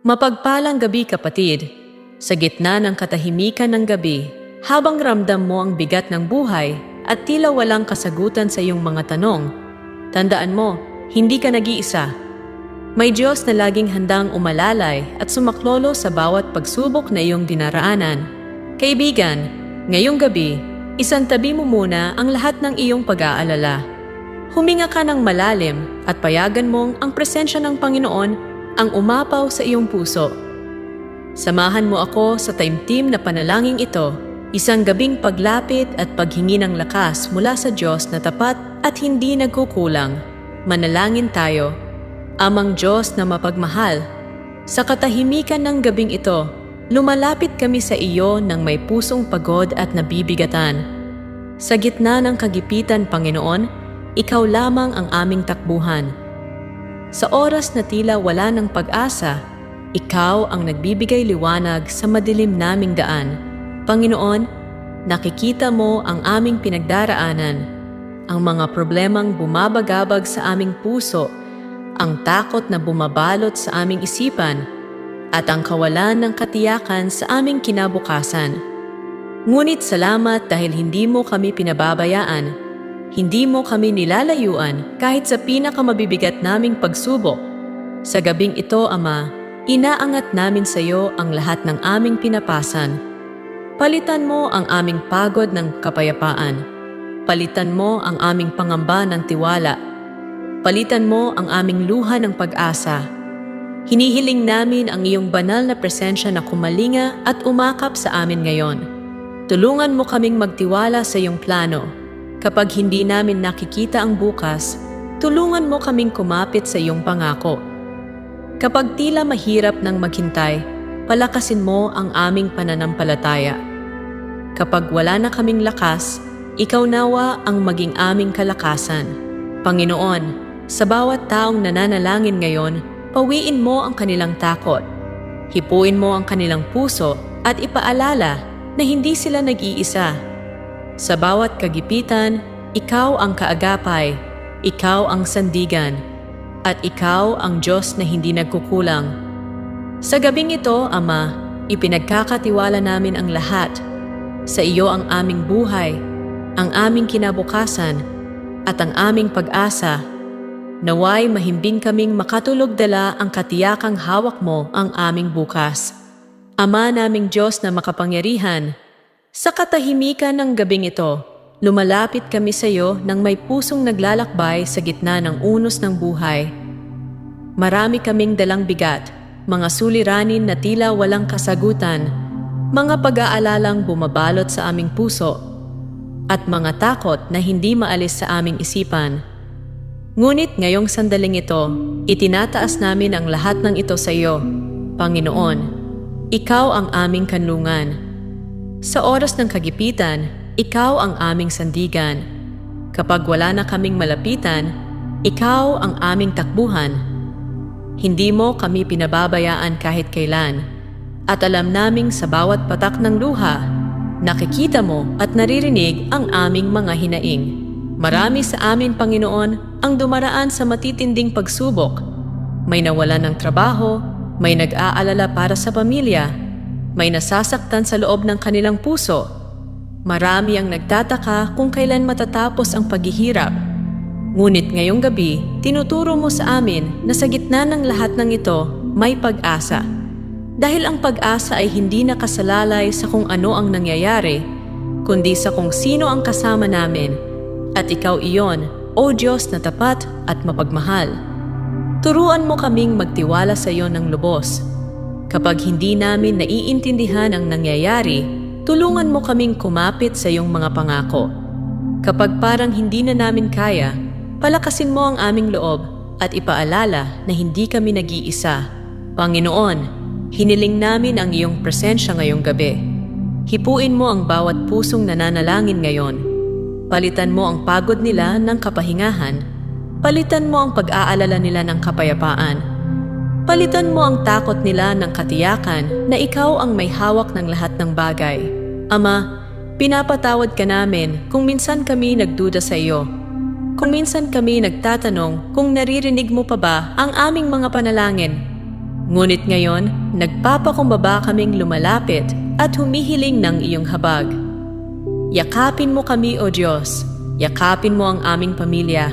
Mapagpalang gabi kapatid. Sa gitna ng katahimikan ng gabi, habang ramdam mo ang bigat ng buhay at tila walang kasagutan sa iyong mga tanong, tandaan mo, hindi ka nag-iisa. May Diyos na laging handang umalalay at sumaklolo sa bawat pagsubok na iyong dinaraanan. Kaibigan, ngayong gabi, isantabi mo muna ang lahat ng iyong pag-aalala. Huminga ka ng malalim at payagan mong ang presensya ng Panginoon ang umapaw sa iyong puso. Samahan mo ako sa taimtim na panalangin ito, isang gabing paglapit at paghingi ng lakas mula sa Diyos na tapat at hindi nagkukulang. Manalangin tayo. Amang Diyos na mapagmahal, sa katahimikan ng gabing ito, lumalapit kami sa iyo ng may pusong pagod at nabibigatan. Sa gitna ng kagipitan, Panginoon, ikaw lamang ang aming takbuhan. Sa oras na tila wala ng pag-asa, ikaw ang nagbibigay liwanag sa madilim naming daan. Panginoon, nakikita mo ang aming pinagdaraanan, ang mga problemang bumabagabag sa aming puso, ang takot na bumabalot sa aming isipan, at ang kawalan ng katiyakan sa aming kinabukasan. Ngunit salamat dahil hindi mo kami pinababayaan hindi mo kami nilalayuan kahit sa pinakamabibigat naming pagsubok. Sa gabing ito, Ama, inaangat namin sa iyo ang lahat ng aming pinapasan. Palitan mo ang aming pagod ng kapayapaan. Palitan mo ang aming pangamba ng tiwala. Palitan mo ang aming luha ng pag-asa. Hinihiling namin ang iyong banal na presensya na kumalinga at umakap sa amin ngayon. Tulungan mo kaming magtiwala sa iyong plano Kapag hindi namin nakikita ang bukas, tulungan mo kaming kumapit sa iyong pangako. Kapag tila mahirap nang maghintay, palakasin mo ang aming pananampalataya. Kapag wala na kaming lakas, ikaw nawa ang maging aming kalakasan. Panginoon, sa bawat taong nananalangin ngayon, pawiin mo ang kanilang takot. Hipuin mo ang kanilang puso at ipaalala na hindi sila nag-iisa sa bawat kagipitan, ikaw ang kaagapay, ikaw ang sandigan, at ikaw ang Diyos na hindi nagkukulang. Sa gabing ito, Ama, ipinagkakatiwala namin ang lahat. Sa iyo ang aming buhay, ang aming kinabukasan, at ang aming pag-asa. Naway mahimbing kaming makatulog dala ang katiyakang hawak mo ang aming bukas. Ama naming Diyos na makapangyarihan, sa katahimikan ng gabing ito, lumalapit kami sa iyo nang may pusong naglalakbay sa gitna ng unos ng buhay. Marami kaming dalang bigat, mga suliranin na tila walang kasagutan, mga pag-aalalang bumabalot sa aming puso, at mga takot na hindi maalis sa aming isipan. Ngunit ngayong sandaling ito, itinataas namin ang lahat ng ito sa iyo, Panginoon. Ikaw ang aming kanlungan sa oras ng kagipitan, ikaw ang aming sandigan. Kapag wala na kaming malapitan, ikaw ang aming takbuhan. Hindi mo kami pinababayaan kahit kailan. At alam naming sa bawat patak ng luha, nakikita mo at naririnig ang aming mga hinaing. Marami sa amin, Panginoon, ang dumaraan sa matitinding pagsubok. May nawalan ng trabaho, may nag-aalala para sa pamilya, may nasasaktan sa loob ng kanilang puso. Marami ang nagtataka kung kailan matatapos ang paghihirap. Ngunit ngayong gabi, tinuturo mo sa amin na sa gitna ng lahat ng ito, may pag-asa. Dahil ang pag-asa ay hindi nakasalalay sa kung ano ang nangyayari, kundi sa kung sino ang kasama namin. At ikaw iyon, O Diyos na tapat at mapagmahal. Turuan mo kaming magtiwala sa iyo ng lubos Kapag hindi namin naiintindihan ang nangyayari, tulungan mo kaming kumapit sa iyong mga pangako. Kapag parang hindi na namin kaya, palakasin mo ang aming loob at ipaalala na hindi kami nag-iisa. Panginoon, hiniling namin ang iyong presensya ngayong gabi. Hipuin mo ang bawat pusong nananalangin ngayon. Palitan mo ang pagod nila ng kapahingahan. Palitan mo ang pag-aalala nila ng kapayapaan Palitan mo ang takot nila ng katiyakan na ikaw ang may hawak ng lahat ng bagay. Ama, pinapatawad ka namin kung minsan kami nagduda sa iyo. Kung minsan kami nagtatanong kung naririnig mo pa ba ang aming mga panalangin. Ngunit ngayon, nagpapakumbaba kaming lumalapit at humihiling ng iyong habag. Yakapin mo kami, O Diyos. Yakapin mo ang aming pamilya.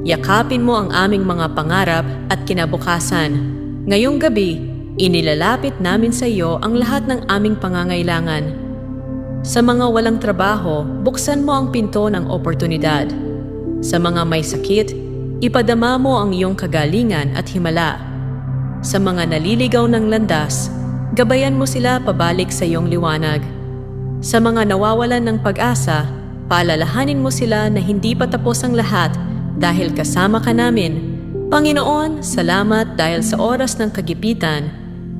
Yakapin mo ang aming mga pangarap at kinabukasan. Ngayong gabi, inilalapit namin sa iyo ang lahat ng aming pangangailangan. Sa mga walang trabaho, buksan mo ang pinto ng oportunidad. Sa mga may sakit, ipadama mo ang iyong kagalingan at himala. Sa mga naliligaw ng landas, gabayan mo sila pabalik sa iyong liwanag. Sa mga nawawalan ng pag-asa, paalalahanin mo sila na hindi pa tapos ang lahat dahil kasama ka namin. Panginoon, salamat dahil sa oras ng kagipitan,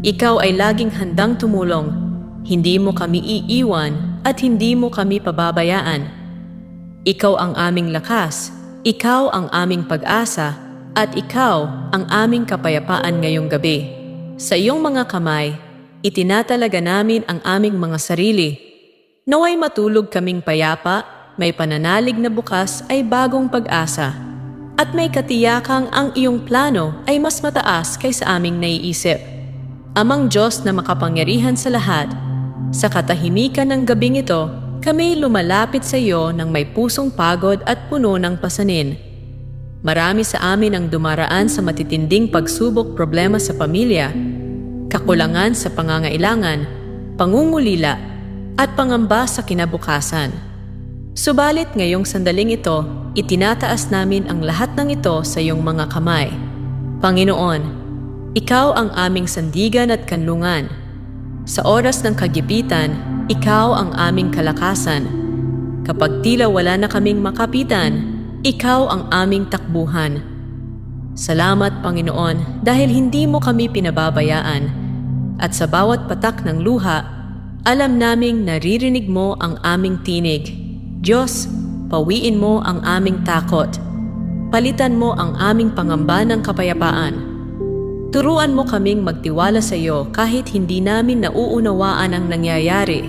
ikaw ay laging handang tumulong. Hindi mo kami iiwan at hindi mo kami pababayaan. Ikaw ang aming lakas, ikaw ang aming pag-asa, at ikaw ang aming kapayapaan ngayong gabi. Sa iyong mga kamay, itinatalaga namin ang aming mga sarili. Naway matulog kaming payapa, may pananalig na bukas ay bagong pag-asa. At may katiyakang ang iyong plano ay mas mataas kaysa aming naiisip. Amang Diyos na makapangyarihan sa lahat, sa katahimikan ng gabing ito, kami lumalapit sa iyo ng may pusong pagod at puno ng pasanin. Marami sa amin ang dumaraan sa matitinding pagsubok problema sa pamilya, kakulangan sa pangangailangan, pangungulila, at pangamba sa kinabukasan. Subalit ngayong sandaling ito, itinataas namin ang lahat ng ito sa iyong mga kamay. Panginoon, Ikaw ang aming sandigan at kanlungan. Sa oras ng kagipitan, Ikaw ang aming kalakasan. Kapag tila wala na kaming makapitan, Ikaw ang aming takbuhan. Salamat Panginoon dahil hindi mo kami pinababayaan at sa bawat patak ng luha, alam naming naririnig mo ang aming tinig. Diyos, pawiin mo ang aming takot. Palitan mo ang aming pangamba ng kapayapaan. Turuan mo kaming magtiwala sa iyo kahit hindi namin nauunawaan ang nangyayari.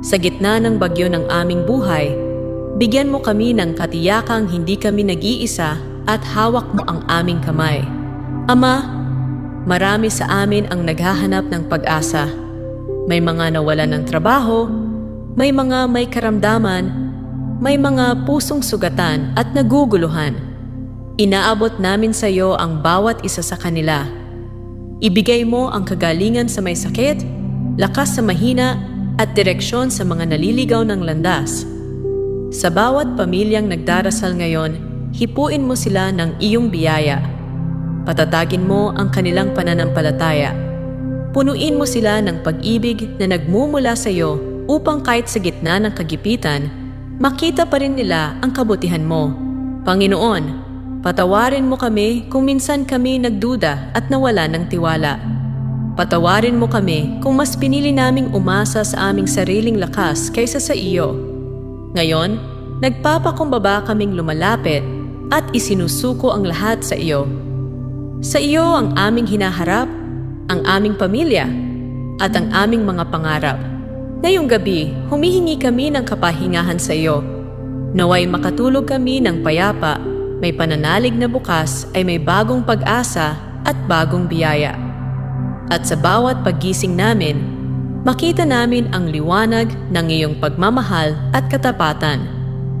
Sa gitna ng bagyo ng aming buhay, bigyan mo kami ng katiyakang hindi kami nag-iisa at hawak mo ang aming kamay. Ama, marami sa amin ang naghahanap ng pag-asa. May mga nawalan ng trabaho, may mga may karamdaman, may mga pusong sugatan at naguguluhan. Inaabot namin sa iyo ang bawat isa sa kanila. Ibigay mo ang kagalingan sa may sakit, lakas sa mahina, at direksyon sa mga naliligaw ng landas. Sa bawat pamilyang nagdarasal ngayon, hipuin mo sila ng iyong biyaya. Patatagin mo ang kanilang pananampalataya. Punuin mo sila ng pag-ibig na nagmumula sa iyo upang kahit sa gitna ng kagipitan, makita pa rin nila ang kabutihan mo. Panginoon, patawarin mo kami kung minsan kami nagduda at nawala ng tiwala. Patawarin mo kami kung mas pinili naming umasa sa aming sariling lakas kaysa sa iyo. Ngayon, nagpapakumbaba kaming lumalapit at isinusuko ang lahat sa iyo. Sa iyo ang aming hinaharap, ang aming pamilya, at ang aming mga pangarap. Ngayong gabi, humihingi kami ng kapahingahan sa iyo. Naway makatulog kami ng payapa, may pananalig na bukas ay may bagong pag-asa at bagong biyaya. At sa bawat paggising namin, makita namin ang liwanag ng iyong pagmamahal at katapatan.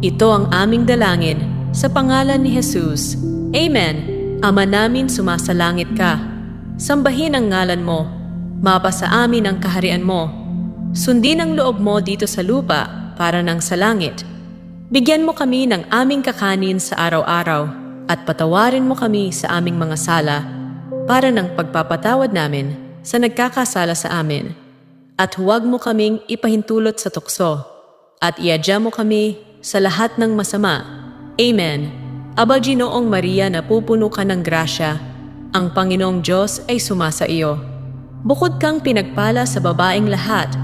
Ito ang aming dalangin sa pangalan ni Jesus. Amen. Ama namin sumasalangit ka. Sambahin ang ngalan mo. Mapa sa amin ang kaharian mo. Sundin ang loob mo dito sa lupa para nang sa langit. Bigyan mo kami ng aming kakanin sa araw-araw at patawarin mo kami sa aming mga sala para ng pagpapatawad namin sa nagkakasala sa amin. At huwag mo kaming ipahintulot sa tukso at iadya mo kami sa lahat ng masama. Amen. Aba Ginoong Maria na pupuno ka ng grasya, ang Panginoong Diyos ay sumasa iyo. Bukod kang pinagpala sa babaeng lahat,